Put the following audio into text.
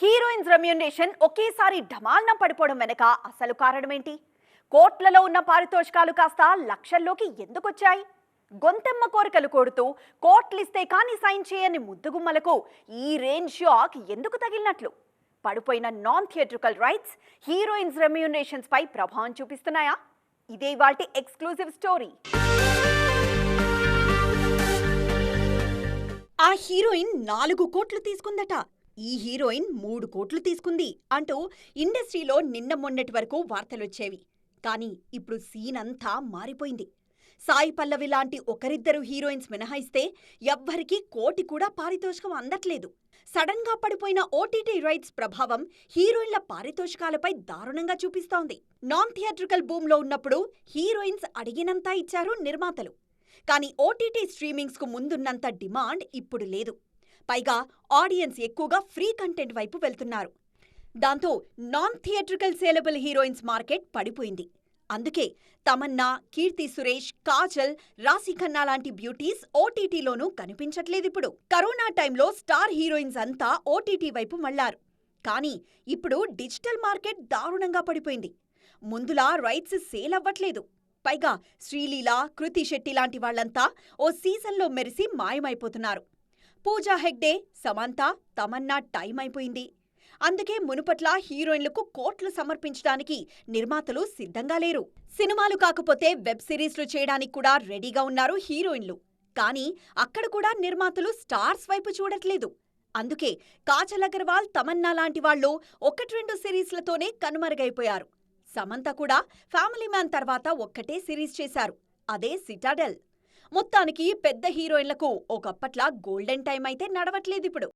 Heroines remuneration ఒకేసారి ఢమాల్న పడిపోవడం వెనక అసలు కారణమేంటి? కోట్లలో ఉన్న పారితోషికాలు కాస్త లక్షల్లోకి ఎందుకొచ్చాయి? గొంతెమ్మ కోరికలు కోరుతూ కోట్లిస్తే కానీ సైన్ చేయని ముద్దుగుమ్మలకు ఈ రేంజ్ షాక్ ఎందుకు తగిలినట్లు? పడిపోయిన non theatrical rights heroines remunerations పై ప్రభావం చూపిస్తున్నాయా? ఇదే వాటి ఎక్స్క్లూజివ్ స్టోరీ. ఆ హీరోయిన్ నాలుగు కోట్లు తీసుకుందట. ఈ హీరోయిన్ మూడు కోట్లు తీసుకుంది అంటూ ఇండస్ట్రీలో నిన్న మొన్నటి వరకు వార్తలొచ్చేవి. కానీ ఇప్పుడు సీన్ అంతా మారిపోయింది. సాయి పల్లవి లాంటి ఒకరిద్దరు హీరోయిన్స్ మినహాయిస్తే ఎవ్వరికీ కోటి కూడా పారితోషికం అందట్లేదు. సడన్గా పడిపోయిన ఓటీటీ రైట్స్ ప్రభావం హీరోయిన్ల పారితోషికాలపై దారుణంగా చూపిస్తోంది. నాన్ థియేట్రికల్ బూమ్లో ఉన్నప్పుడు హీరోయిన్స్ అడిగినంతా ఇచ్చారు నిర్మాతలు. కానీ ఓటీటీ స్ట్రీమింగ్స్కు ముందున్నంత డిమాండ్ ఇప్పుడు లేదు. పైగా ఆడియన్స్ ఎక్కువగా ఫ్రీ కంటెంట్ వైపు వెళ్తున్నారు. దాంతో non theatrical saleable heroines market పడిపోయింది. అందుకే తమన్నా కీర్తి సురేష్ కాజల్ రాశి ఖన్నా లాంటి బ్యూటీస్ ఓటీటీలోనూ కనిపించట్లేదు ఇప్పుడు కరోనా టైంలో స్టార్ హీరోయిన్స్ అంతా ఓటీటీ వైపు మళ్ళారు కానీ ఇప్పుడు డిజిటల్ మార్కెట్ దారుణంగా పడిపోయింది. ముందులా రైట్స్ సేల్ అవ్వట్లేదు. పైగా శ్రీలీల కృతి శెట్టి లాంటి వాళ్ళంతా ఓ సీజన్లో మెరిసి మాయమైపోతున్నారు. పూజా హెగ్డే సమంత తమన్నా టైం అయిపోయింది. అందుకే మునుపట్ల హీరోయిన్లకు కోట్లు సమర్పించడానికి నిర్మాతలు సిద్ధంగా లేరు. సినిమాలు కాకపోతే వెబ్ సిరీస్లు చేయడానికి కూడా రెడీగా ఉన్నారు హీరోయిన్లు. కానీ అక్కడ కూడా నిర్మాతలు స్టార్స్ వైపు చూడట్లేదు. అందుకే కాజల్ అగర్వాల్ తమన్నా లాంటి వాళ్ళు ఒకటి రెండు సిరీస్లతోనే కనుమరుగైపోయారు. సమంత కూడా ఫ్యామిలీ మ్యాన్ తర్వాత ఒక్కటే సిరీస్ చేశారు. అదే సిటాడెల్. మొత్తానికి పెద్ద హీరోయిన్లకు ఒకప్పట్లా గోల్డెన్ టైం అయితే నడవట్లేదిప్పుడు.